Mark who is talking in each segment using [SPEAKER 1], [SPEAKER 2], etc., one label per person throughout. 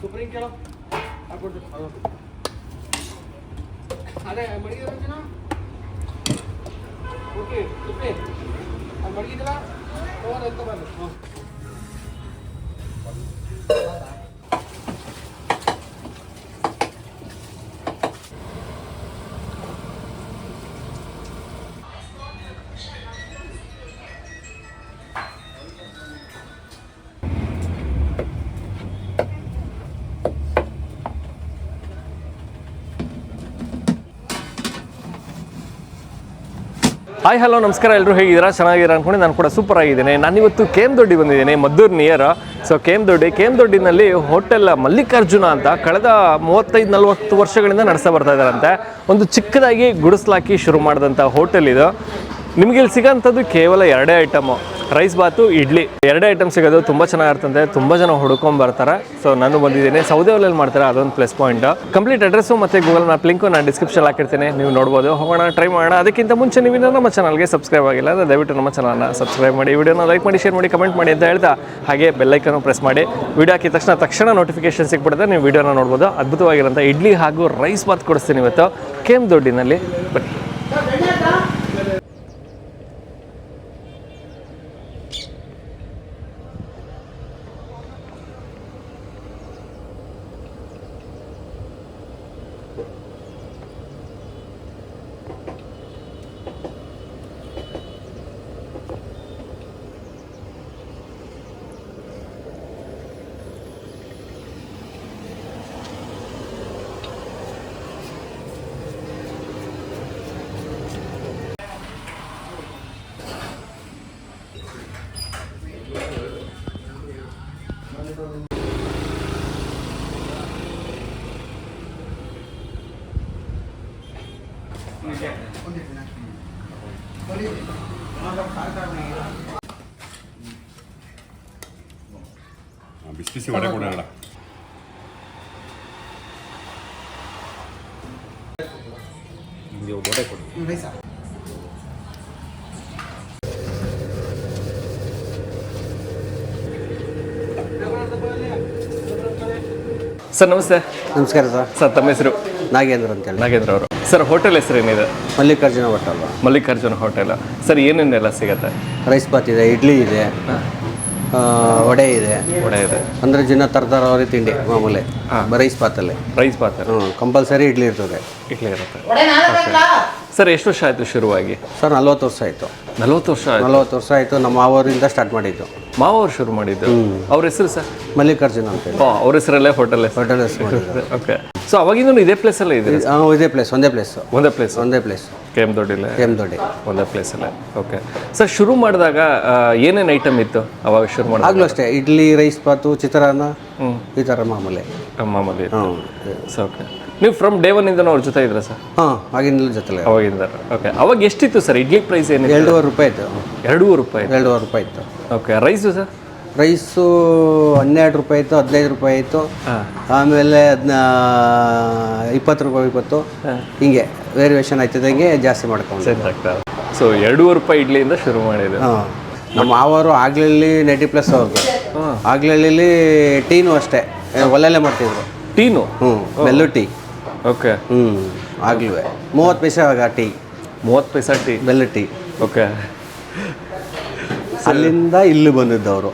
[SPEAKER 1] Supreme ಕೇಳೋ ಹಾಕ್ಕೊಡ್ತೀನಿ ಅದು. ಅದೇ ಮಡಗಿದ ಓಕೆ ಸುಪ್ರಿ ಅದು ಮಡಗಿದಿಲ್ಲ ಹೋಗೋದು ಅಂತ ಬಂದು ಹ್ಞೂ
[SPEAKER 2] ಹಾಯ್ ಹಲೋ ನಮಸ್ಕಾರ. ಎಲ್ಲರೂ ಹೇಗಿದ್ದೀರಾ? ಚೆನ್ನಾಗಿದ್ದೀರಾ ಅನ್ಕೊಂಡು ನಾನು ಕೂಡ ಸೂಪರ್ ಆಗಿದ್ದೀನಿ. ನಾನಿವತ್ತು ಕೇಮ್ ದೊಡ್ಡಿ ಬಂದಿದ್ದೀನಿ, ಮದ್ದೂರು ನಿಯರ್ ಸೊ ಕೇಮ್ ದೊಡ್ಡಿ ಕೇಮ್ ದೊಡ್ಡಿನಲ್ಲಿ ಹೋಟೆಲ್ ಮಲ್ಲಿಕಾರ್ಜುನ ಅಂತ ಕಳೆದ ಮೂವತ್ತೈದು, ನಲವತ್ತು ವರ್ಷಗಳಿಂದ ನಡೆಸ್ತಾ ಬರ್ತಾ ಇದ್ದಾರಂತೆ. ಒಂದು ಚಿಕ್ಕದಾಗಿ ಗುಡಿಸ್ಲಾಕಿ ಶುರು ಮಾಡಿದಂಥ ಹೋಟೆಲ್ ಇದು. ನಿಮಗೆ ಇಲ್ಲಿ ಸಿಗೋಂಥದ್ದು ಕೇವಲ ಎರಡೇ ಐಟಮು ರೈಸ್ ಬಾತು, ಇಡ್ಲಿ. ಎರಡೇ ಐಟಮ್ ಸಿಗೋದು ತುಂಬ ಚೆನ್ನಾಗಿರ್ತಂತೆ. ತುಂಬ ಜನ ಹುಡ್ಕೊಂಡ್ ಬರ್ತಾರೆ. ಸೊ ನಾನು ಬಂದಿದ್ದೀನಿ. ಸೌದೆ ಒಲೆಯಲ್ಲಿ ಮಾಡ್ತಾರೆ? ಅದೊಂದು ಪ್ಲಸ್ ಪಾಯಿಂಟ್ ಕಂಪ್ಲೀಟ್ ಅಡ್ರೆಸ್ಸು ಮತ್ತು ಗೂಗಲ್ ಮ್ಯಾಪ್ ಲಿಂಕು ನಾನು ಡಿಸ್ಕ್ರಿಪ್ಷನ್ ಹಾಕಿರ್ತೀನಿ. ನೀವು ನೋಡ್ಬೋದು. ಹೋಗೋಣ ಟ್ರೈ ಮಾಡೋಣ. ಅದಕ್ಕಿಂತ ಮುಂಚೆ ನೀವು ನಮ್ಮ ಚಾನಲ್ಗೆ ಸಬ್ಸ್ಕ್ರೈಬ್ ಆಗಿಲ್ಲ ಅಂದರೆ ದಯವಿಟ್ಟು ನಮ್ಮ ಚಾನಲ್ನ ಸಬ್ಸ್ಕ್ರೈಬ್ ಮಾಡಿ. ವಿಡಿಯೋನ ಲೈಕ್ ಮಾಡಿ ಶೇರ್ ಮಾಡಿ ಕಮೆಂಟ್ ಮಾಡಿ ಅಂತ ಹೇಳ್ತಾ ಹಾಗೆ ಬೆಲ್ಲೈಕನ್ನು ಪ್ರೆಸ್ ಮಾಡಿ. ವಿಡಿಯೋ ಹಾಕಿದ ತಕ್ಷಣ ತಕ್ಷಣ ನೋಟಿಫಿಕೇಶನ್ ಸಿಕ್ಬಿಡುತ್ತೆ. ನೀವು ವಿಡಿಯೋನ ನೋಡ್ಬೋದು. ಅದ್ಭುತವಾಗಿರೋಂಥ ಇಡ್ಲಿ ಹಾಗೂ ರೈಸ್ ಬಾತ್ ಕೊಡಿಸ್ತೀನಿ ಇವತ್ತು. ಕೆಮ್ ದೊಡ್ಡಿನಲ್ಲಿ ಬನ್ನಿ.
[SPEAKER 3] ಬಿಸಿ ಬಿಸಿ ವಡೆ ಕೊಡೋಣ ನಿಮಗೆ ವಡೆ
[SPEAKER 2] ಸರ್ ನಮಸ್ತೆ.
[SPEAKER 4] ನಮಸ್ಕಾರ ಸರ್.
[SPEAKER 2] ಸರ್ ತಮ್ಮ ಹೆಸರು?
[SPEAKER 4] ನಾಗೇಂದ್ರ ಅಂತೇಳಿ.
[SPEAKER 2] ನಾಗೇಂದ್ರ ಅವರು. ಸರ್ ಹೋಟೆಲ್ ಹೆಸರು ಏನಿದೆ?
[SPEAKER 4] Mallikarjuna hotel.
[SPEAKER 2] Mallikarjuna hotel. Sir ಏನೇನೆಲ್ಲ ಸಿಗುತ್ತೆ?
[SPEAKER 4] ರೈಸ್ ಬಾತ್ ಇದೆ ಇಡ್ಲಿ ಇದೆ. ವಡೆ ಇದೆ.
[SPEAKER 2] ವಡೆ ಇದೆ.
[SPEAKER 4] ಅಂದರೆ ದಿನ ತರ್ತಾರ ಥರವರಿ ತಿಂಡಿ ಮಾಮೂಲಿ. ರೈಸ್ ಪಾತಲ್ಲಿ.
[SPEAKER 2] ರೈಸ್ ಪಾತ್
[SPEAKER 4] ಹ್ಞೂ ಕಂಪಲ್ಸರಿ ಇಡ್ಲಿ ಇರ್ತದೆ.
[SPEAKER 2] ಇಡ್ಲಿ ಇರುತ್ತೆ. ಸರ್ ಎಷ್ಟು ವರ್ಷ ಆಯಿತು ಶುರುವಾಗಿ?
[SPEAKER 4] ಸರ್ ನಲ್ವತ್ತು ವರ್ಷ ಆಯಿತು.
[SPEAKER 2] ನಲ್ವತ್ತು ವರ್ಷ ಆಯ್ತು?
[SPEAKER 4] ನಲ್ವತ್ತು ವರ್ಷ ಆಯಿತು ನಮ್ಮ ಮಾವರಿಂದ ಸ್ಟಾರ್ಟ್ ಮಾಡಿದ್ದು.
[SPEAKER 2] ಮಾವ ಅವ್ರು ಶುರು ಮಾಡಿದ್ದು? ಅವ್ರ ಹೆಸರು ಸರ್?
[SPEAKER 4] ಮಲ್ಲಿಕಾರ್ಜುನ
[SPEAKER 2] ಅಂತ ಅವ್ರ ಹೆಸರಲ್ಲೇ ಹೋಟೆಲ್
[SPEAKER 4] ಹೋಟೆಲ್ ಹೆಸರು ಮಾಡಿದ್ದು.
[SPEAKER 2] ಓಕೆ ಸೊ ಅವಾಗಿಂದ ಇದೇ ಪ್ಲೇಸಲ್ಲೇ ಇದೆ
[SPEAKER 4] ಇದೇ ಪ್ಲೇಸ್ ಒಂದೇ ಪ್ಲೇಸ್
[SPEAKER 2] ಒಂದೇ ಪ್ಲೇಸ್
[SPEAKER 4] ಒಂದೇ ಪ್ಲೇಸ್
[SPEAKER 2] ಕೆಮ್ ದೊಡ್ಡಿಲ್ಲ
[SPEAKER 4] ಕೆಮ್ ದೊಡ್ಡಿ.
[SPEAKER 2] ಒಂದೇ ಪ್ಲೇಸಲ್ಲೇ ಓಕೆ ಸರ್ ಶುರು ಮಾಡಿದಾಗ ಏನೇನು ಐಟಮ್ ಇತ್ತು ಅವಾಗ ಶುರು ಮಾಡಿ
[SPEAKER 4] ಆಗ್ಲೂ ಅಷ್ಟೇ ಇಡ್ಲಿ ರೈಸ್ ಬಾತು ಚಿತ್ರಾನ್ನ ಈ ಥರ ಮಾಮೂಲಿ.
[SPEAKER 2] ಮಾಮೂಲಿ ಸೊ ಓಕೆ ನೀವು ಫ್ರಮ್ ಡೇ ಒನ್ ಇಂದ ಅವ್ರ ಜೊತೆ ಇದ್ರ ಸರ್
[SPEAKER 4] ಹಾಂ ಜೊತೆ ಜೊತೆಲೆ.
[SPEAKER 2] ಅವಾಗಿಂದ. ಓಕೆ ಅವಾಗ ಎಷ್ಟಿತ್ತು ಸರ್ ಇಡ್ಲಿ ಪ್ರೈಸ್ ಏನು
[SPEAKER 4] ಎರಡೂವರೆ ರೂಪಾಯಿ ಇತ್ತು.
[SPEAKER 2] ಎರಡೂವರೆ ರೂಪಾಯಿ
[SPEAKER 4] ಎರಡೂವರೆ ರೂಪಾಯಿ ಇತ್ತು.
[SPEAKER 2] ಓಕೆ ರೈಸು ಸರ್
[SPEAKER 4] ರೈಸು ಹನ್ನೆರಡು ರೂಪಾಯಿ ಇತ್ತು ಹದಿನೈದು ರೂಪಾಯಿ ಇತ್ತು. ಆಮೇಲೆ ಅದನ್ನ ಇಪ್ಪತ್ತು ರೂಪಾಯಿ ಇಪ್ಪತ್ತು. ಹಿಂಗೆ ವೇರಿಯೇಷನ್ ಆಯ್ತದಂಗೆ ಜಾಸ್ತಿ ಮಾಡ್ಕೊಂಡು
[SPEAKER 2] ಸೊ ಎರಡೂವರೆ ರೂಪಾಯಿ ಇಡ್ಲಿಯಿಂದ ಶುರು
[SPEAKER 4] ಮಾಡಿದ್ರು ನಮ್ಮ ಮಾವರು ಆಗ್ಲಲ್ಲಿ ನೈಂಟಿ ಪ್ಲಸ್ ಅವ್ರದ್ದು. ಆಗ್ಲಲ್ಲಿ ಟೀನು ಅಷ್ಟೇ ಏ, ಒಲೆಯಲ್ಲೇ ಮಾಡ್ತಿದ್ರು.
[SPEAKER 2] ಟೀನು?
[SPEAKER 4] ಹ್ಞೂ ಬೆಲ್ಲು ಟೀ.
[SPEAKER 2] ಓಕೆ.
[SPEAKER 4] ಹ್ಞೂ ಆಗ್ಲೂ ಮೂವತ್ತು ಪೈಸೆ ಆಗ ಟೀ.
[SPEAKER 2] ಮೂವತ್ತು ಪೈಸಾ ಟೀ?
[SPEAKER 4] ಬೆಲ್ಲು ಟೀ.
[SPEAKER 2] ಓಕೆ.
[SPEAKER 4] ಅಲ್ಲಿಂದ ಇಲ್ಲಿ
[SPEAKER 2] ಬಂದಿದ್ದವರು.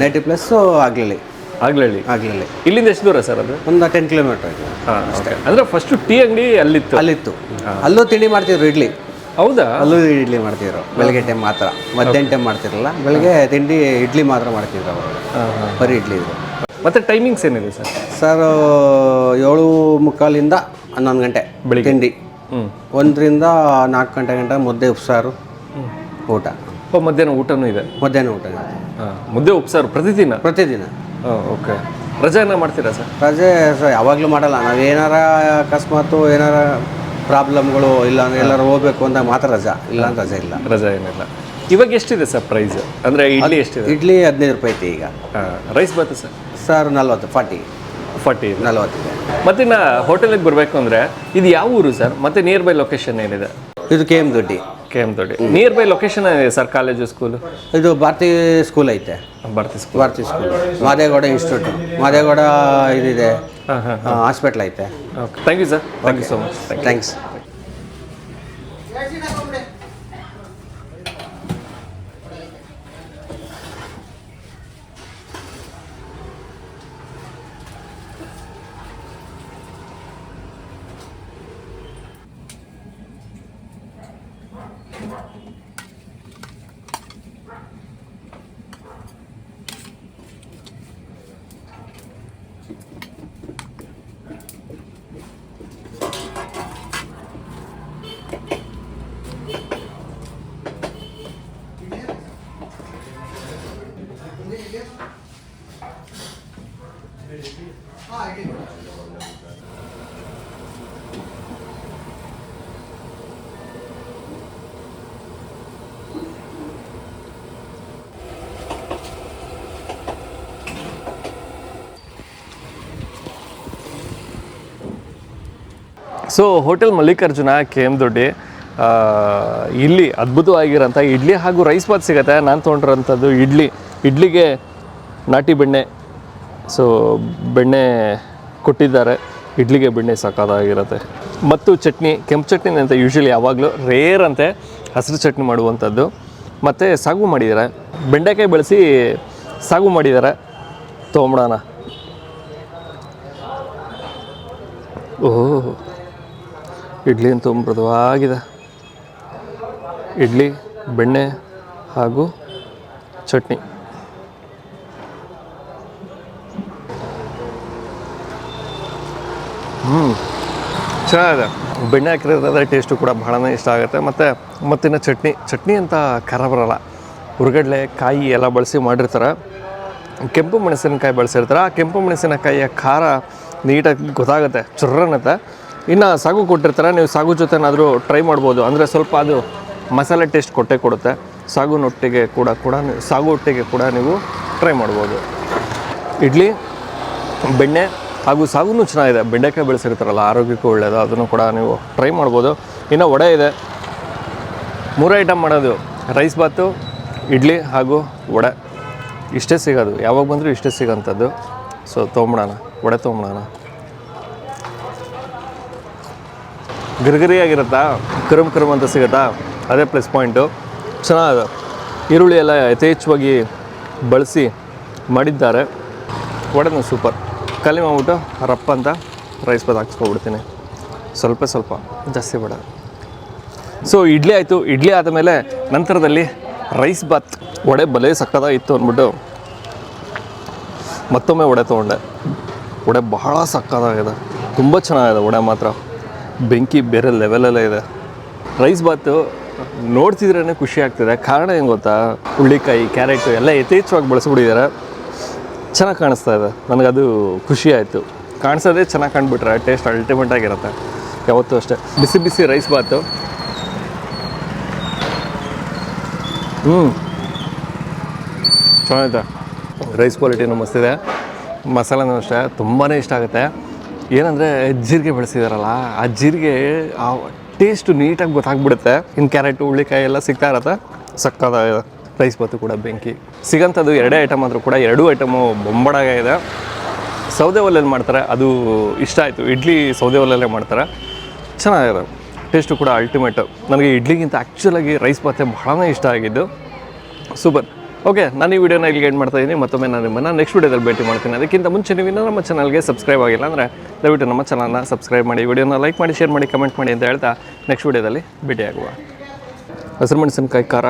[SPEAKER 4] ನೈಂಟಿ ಪ್ಲಸ್ಸು ಆಗ್ಲಳ್ಳಿ
[SPEAKER 2] ಆಗ್ಲಳ್ಳಿ
[SPEAKER 4] ಆಗ್ಲಳ್ಳಿ
[SPEAKER 2] ಇಲ್ಲಿಂದ ಎಷ್ಟು ದೂರ ಸರ್ ಅದು?
[SPEAKER 4] ಒಂದು ಟೆನ್ ಕಿಲೋಮೀಟ್ರ್
[SPEAKER 2] ಓಕೆ. ಅಂದರೆ ಫಸ್ಟು ಟೀ ಅಂಗಡಿ ಅಲ್ಲಿತ್ತು.
[SPEAKER 4] ಅಲ್ಲಿತ್ತು. ಅಲ್ಲೂ ತಿಂಡಿ ಮಾಡ್ತಿದ್ರು ಇಡ್ಲಿ.
[SPEAKER 2] ಹೌದಾ?
[SPEAKER 4] ಅಲ್ಲೂ ಇಡ್ಲಿ ಮಾಡ್ತಿದ್ರು. ಬೆಳಗ್ಗೆ ಟೈಮ್ ಮಾತ್ರ. ಮಧ್ಯಾಹ್ನ ಟೈಮ್ ಮಾಡ್ತಿರಲ್ಲ ಬೆಳಗ್ಗೆ ತಿಂಡಿ ಇಡ್ಲಿ ಮಾತ್ರ ಮಾಡ್ತಿದ್ರು ಅವರು. ಬರೀ ಇಡ್ಲಿ ಇದ್ರು.
[SPEAKER 2] ಮತ್ತೆ ಟೈಮಿಂಗ್ಸ್ ಏನಿದೆ ಸರ್?
[SPEAKER 4] ಸರ್ ಏಳು ಮುಕ್ಕಾಲಿಂದ ಹನ್ನೊಂದು ಗಂಟೆ
[SPEAKER 2] ಬೆಳಿಗ್ಗೆ.
[SPEAKER 4] ತಿಂಡಿ. ಒಂದರಿಂದ ನಾಲ್ಕು ಗಂಟೆ ಗಂಟೆ ಮುದ್ದೆ ಉಪ್ಸಾರು. ಊಟ.
[SPEAKER 2] ಮಧ್ಯಾಹ್ನ ಊಟನೂ ಇದೆ?
[SPEAKER 4] ಮಧ್ಯಾಹ್ನ ಊಟ
[SPEAKER 2] ಹಾಂ ಮುದ್ದೆ ಉಪ್ಸಾರು ಪ್ರತಿದಿನ?
[SPEAKER 4] ಪ್ರತಿದಿನ.
[SPEAKER 2] ಹಾಂ ಓಕೆ. ರಜೆಯನ್ನು ಮಾಡ್ತೀರಾ ಸರ್?
[SPEAKER 4] ರಜೆ ಸರ್ ಯಾವಾಗಲೂ ಮಾಡಲ್ಲ. ನಾವು ಏನಾರ ಅಕಸ್ಮಾತು ಏನಾರ ಪ್ರಾಬ್ಲಮ್ಗಳು ಇಲ್ಲ ಅಂದ್ರೆ ಎಲ್ಲರೂ ಹೋಗ್ಬೇಕು ಅಂದಾಗ ಮಾತ್ರ ರಜಾ. ಇಲ್ಲ ಅಂತ ರಜೆ ಇಲ್ಲ.
[SPEAKER 2] ರಜೆ ಏನಿಲ್ಲ. ಇವಾಗ ಎಷ್ಟಿದೆ ಸರ್ ಪ್ರೈಸ್ ಅಂದರೆ ಇಡ್ಲಿ ಎಷ್ಟಿದೆ?
[SPEAKER 4] ಇಡ್ಲಿ ಹದಿನೈದು ರೂಪಾಯಿ ಐತಿ ಈಗ.
[SPEAKER 2] ಹಾಂ ರೈಸ್ ಬಾತು ಸರ್?
[SPEAKER 4] ಸರ್ ನಲ್ವತ್ತು ಫಾರ್ಟಿ.
[SPEAKER 2] ಫಾರ್ಟಿ ಇದೆ.
[SPEAKER 4] ನಲ್ವತ್ತಿದೆ
[SPEAKER 2] ಮತ್ತೆ ನಾ ಹೋಟೆಲಿಗೆ ಬರಬೇಕು ಅಂದರೆ ಇದು ಯಾವ ಊರು ಸರ್? ಮತ್ತೆ ನಿಯರ್ ಬೈ ಲೊಕೇಶನ್ ಏನಿದೆ?
[SPEAKER 4] ಇದು K M Doddi.
[SPEAKER 2] K M Doddi. Near by location ಇದೆ ಸರ್ ಕಾಲೇಜು ಸ್ಕೂಲು
[SPEAKER 4] ಇದು ಭಾರತಿ ಸ್ಕೂಲ್ ಐತೆ.
[SPEAKER 2] Bharati school
[SPEAKER 4] Bharati school Madegowda institute Madegowda ಇದಿದೆ.
[SPEAKER 2] ಹಾಂ ಹಾಂ
[SPEAKER 4] ಹಾಸ್ಪಿಟ್ಲ್ ಐತೆ.
[SPEAKER 2] Okay thank you sir thank you so much
[SPEAKER 4] thanks
[SPEAKER 2] so hotel Mallikarjuna K M Doddi ಇಲ್ಲಿ ಅದ್ಭುತವಾಗಿರೋಂಥ ಇಡ್ಲಿ ಹಾಗೂ ರೈಸ್ ಬಾತ್ ಸಿಗುತ್ತೆ. ನಾನು ತೊಗೊಂಡಿರೋಂಥದ್ದು ಇಡ್ಲಿ. ಇಡ್ಲಿಗೆ ನಾಟಿ ಬೆಣ್ಣೆ. ಸೊ ಬೆಣ್ಣೆ ಕೊಟ್ಟಿದ್ದಾರೆ. ಇಡ್ಲಿಗೆ ಬೆಣ್ಣೆ ಸಾಕಾದಾಗಿರುತ್ತೆ. ಮತ್ತು ಚಟ್ನಿ, ಕೆಂಪು ಚಟ್ನಿ ಅಂತ ಯೂಶ್ವಲಿ ಯಾವಾಗಲೂ ರೇರ್ ಅಂತೆ ಹಸಿರು ಚಟ್ನಿ ಮಾಡುವಂಥದ್ದು. ಮತ್ತು ಸಾಗು ಮಾಡಿದ್ದಾರೆ. ಬೆಂಡೆಕಾಯಿ ಬೆಳೆಸಿ ಸಾಗು ಮಾಡಿದ್ದಾರೆ. ತೊಗೊಂಬಿಡೋಣ. ಓಹ್, ಇಡ್ಲಿ ಅಂತ ಮೃದುವಾಗಿದೆ. ಇಡ್ಲಿ, ಬೆಣ್ಣೆ ಹಾಗೂ ಚಟ್ನಿ. ಹ್ಞೂ ಚೆನ್ನಾಗಿದೆ. ಬೆಣ್ಣೆ ಹಾಕಿರೋದಾದ್ರೆ ಟೇಸ್ಟು ಕೂಡ ಬಹಳನೇ ಇಷ್ಟ ಆಗುತ್ತೆ. ಮತ್ತು ಮತ್ತಿನ್ನು ಚಟ್ನಿ ಚಟ್ನಿ ಅಂತ ಖರ ಬರಲ್ಲ. ಹುರ್ಗಡ್ಲೆ ಕಾಯಿ ಎಲ್ಲ ಬಳಸಿ ಮಾಡಿರ್ತಾರೆ. ಕೆಂಪು ಮೆಣಸಿನಕಾಯಿ ಬಳಸಿರ್ತಾರೆ. ಆ ಕೆಂಪು ಮೆಣಸಿನಕಾಯಿಯ ಖಾರ ನೀಟಾಗಿ ಗೊತ್ತಾಗುತ್ತೆ ಚುರ್ರನ್ನತ್ತೆ ಇನ್ನು ಸಾಗು ಕೊಟ್ಟಿರ್ತಾರೆ. ನೀವು ಸಾಗು ಜೊತೆನಾದರೂ ಟ್ರೈ ಮಾಡ್ಬೋದು. ಅಂದರೆ ಸ್ವಲ್ಪ ಅದು ಮಸಾಲೆ ಟೇಸ್ಟ್ ಕೊಟ್ಟೆ ಕೊಡುತ್ತೆ. ಸಾಗುನೊಟ್ಟಿಗೆ ಕೂಡ ಕೂಡ ನೀವು- ಸಾಗು ಒಟ್ಟಿಗೆ ಕೂಡ ನೀವು ಟ್ರೈ ಮಾಡ್ಬೋದು. ಇಡ್ಲಿ, ಬೆಣ್ಣೆ ಹಾಗೂ ಸಾಗುನೂ ಚೆನ್ನಾಗಿದೆ. ಬೆಂಡೆಕಾಯಿ ಬೆಳೆಸಿರ್ತಾರಲ್ಲ, ಆರೋಗ್ಯಕ್ಕೂ ಒಳ್ಳೆಯದು ಅದನ್ನು ಕೂಡ ನೀವು ಟ್ರೈ ಮಾಡ್ಬೋದು. ಇನ್ನು ವಡೆ ಇದೆ. ಮೂರು ಐಟಮ್ ಮಾಡೋದು. ರೈಸ್ ಬಾತು, ಇಡ್ಲಿ ಹಾಗೂ ವಡೆ. ಇಷ್ಟೇ ಸಿಗೋದು. ಯಾವಾಗ ಬಂದರೂ ಇಷ್ಟೇ ಸಿಗೋಂಥದ್ದು. ಸೊ ತೊಗೊಂಬಿಡೋಣ. ವಡೆ ತೊಗೊಂಬಿಡೋಣ. ಗಿರಿಗಿರಿಯಾಗಿರುತ್ತಾ? ಕರುಮ್ ಕರುಮ್ ಅಂತ ಸಿಗುತ್ತಾ? ಅದೇ ಪ್ಲಸ್ ಪಾಯಿಂಟು ಚೆನ್ನಾಗಿದೆ. ಈರುಳ್ಳಿ ಎಲ್ಲ ಯಥೇಚ್ಛವಾಗಿ ಬಳಸಿ ಮಾಡಿದ್ದಾರೆ. ವಡೆನೂ ಸೂಪರ್ ಖಾಲಿ ಮಾಡ್ಬಿಟ್ಟು ರಪ್ಪ ಅಂತ ರೈಸ್ ಬಾತ್ ಹಾಕ್ಸ್ಕೊಬಿಡ್ತೀನಿ. ಸ್ವಲ್ಪ ಸ್ವಲ್ಪ, ಜಾಸ್ತಿ ಬೇಡ. ಸೊ ಇಡ್ಲಿ ಆಯಿತು. ಇಡ್ಲಿ ಆದಮೇಲೆ ನಂತರದಲ್ಲಿ ರೈಸ್ ಬಾತ್ ವಡೆ ಬಲೆ ಸಕ್ಕದಾಗಿತ್ತು ಅಂದ್ಬಿಟ್ಟು ಮತ್ತೊಮ್ಮೆ ವಡೆ ತೊಗೊಂಡೆ. ವಡೆ ಬಹಳ ಸಕ್ಕದಾಗಿದೆ ತುಂಬ ಚೆನ್ನಾಗಿದೆ ವಡೆ ಮಾತ್ರ. ಬೆಂಕಿ ಬೇರೆ ಲೆವೆಲಲ್ಲೇ ಇದೆ. ರೈಸ್ ಬಾತು ನೋಡ್ತಿದ್ರೇ ಖುಷಿ ಆಗ್ತಿದೆ. ಕಾರಣ ಏನು ಗೊತ್ತಾ? ಹುಳ್ಳಿಕಾಯಿ ಕ್ಯಾರೆಟು ಎಲ್ಲ ಯಥೇಚ್ಛವಾಗಿ ಬಳಸ್ಬಿಟ್ಟಿದ್ದಾರೆ. ಚೆನ್ನಾಗಿ ಕಾಣಿಸ್ತಾ ಇದೆ. ನನಗದು ಖುಷಿ ಆಯಿತು. ಕಾಣಿಸೋದೇ ಚೆನ್ನಾಗಿ ಕಾಣ್ಬಿಟ್ರೆ ಟೇಸ್ಟ್ ಅಲ್ಟಿಮೇಟ್ ಆಗಿರುತ್ತೆ. ಯಾವತ್ತೂ ಅಷ್ಟೇ. ಬಿಸಿ ಬಿಸಿ ರೈಸ್ ಬಾತು. ಹ್ಞೂ ಚೆನ್ನಾಗಿದೆ. ರೈಸ್ ಕ್ವಾಲಿಟಿನೂ ಮಸ್ತಿದೆ ಮಸಾಲೆನೂ ಅಷ್ಟೇ. ತುಂಬಾ ಇಷ್ಟ ಆಗುತ್ತೆ. ಏನಂದರೆ ಜೀರಿಗೆ ಬೆಳೆಸಿದಾರಲ್ಲ, ಆ ಜೀರಿಗೆ, ಆ ಟೇಸ್ಟು ನೀಟಾಗಿ ಗೊತ್ತಾಗ್ಬಿಡುತ್ತೆ. ಇನ್ನು ಕ್ಯಾರೆಟು ಹುಳ್ಳಿಕಾಯಿ ಎಲ್ಲ ಸಿಗ್ತಾ ಇರತ್ತೆ. ಸಕ್ಕತ್ತಾಗಿದೆ. ರೈಸ್ ಬಾತು ಕೂಡ ಬೆಂಕಿ. ಸಿಗೋಂಥದ್ದು ಎರಡೇ ಐಟಮ್ ಆದರೂ ಕೂಡ ಎರಡೂ ಐಟಮು ಬೊಂಬಡಾಗ ಇದೆ. ಸೌದೆ ಒಲೆಯಲ್ಲಿ ಮಾಡ್ತಾರೆ, ಅದು ಇಷ್ಟ ಆಯಿತು. ಇಡ್ಲಿ ಸೌದೆ ಒಲೆಯಲ್ಲೇ ಮಾಡ್ತಾರೆ. ಚೆನ್ನಾಗಿದೆ. ಟೇಸ್ಟು ಕೂಡ ಅಲ್ಟಿಮೇಟು ನನಗೆ ಇಡ್ಲಿಗಿಂತ ಆ್ಯಕ್ಚುಲಾಗಿ ರೈಸ್ ಬಾತೆ ಬಹಳನೇ ಇಷ್ಟ ಆಗಿದ್ದು. ಸೂಪರ್ ಓಕೆ ನಾನು ಈ ವಿಡಿಯೋನ ಇಲ್ಲಿಗೆ ಏನು ಮಾಡ್ತಾ ಇದ್ದೀನಿ ಮತ್ತೊಮ್ಮೆ ನಾನು ನಿಮ್ಮನ್ನು ನೆಕ್ಸ್ಟ್ ವಿಡಿಯೋದಲ್ಲಿ ಭೇಟಿ ಮಾಡ್ತೀನಿ. ಅದಕ್ಕಿಂತ ಮುಂಚೆ ನೀವು ಇನ್ನೂ ನಮ್ಮ ಚಾನಲ್ಗೆ ಸಬ್ಸ್ಕ್ರೈಬ್ ಆಗಿಲ್ಲ ಅಂದರೆ ದಯವಿಟ್ಟು ನಮ್ಮ ಚಾನಲ್ನ ಸಬ್ಸ್ಕ್ರೈಬ್ ಮಾಡಿ, ವಿಡಿಯೋನ ಲೈಕ್ ಮಾಡಿ ಶೇರ್ ಮಾಡಿ ಕಮೆಂಟ್ ಮಾಡಿ ಅಂತ ಹೇಳ್ತಾ ನೆಕ್ಸ್ಟ್ ವಿಡಿಯೋದಲ್ಲಿ ಭೇಟಿಯಾಗುವ. ಹಸಿರು ಮೆಣಸಿನ್ಕಾಯಿ ಖಾರ.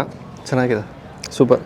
[SPEAKER 2] ಚೆನ್ನಾಗಿದೆ. ಸೂಪರ್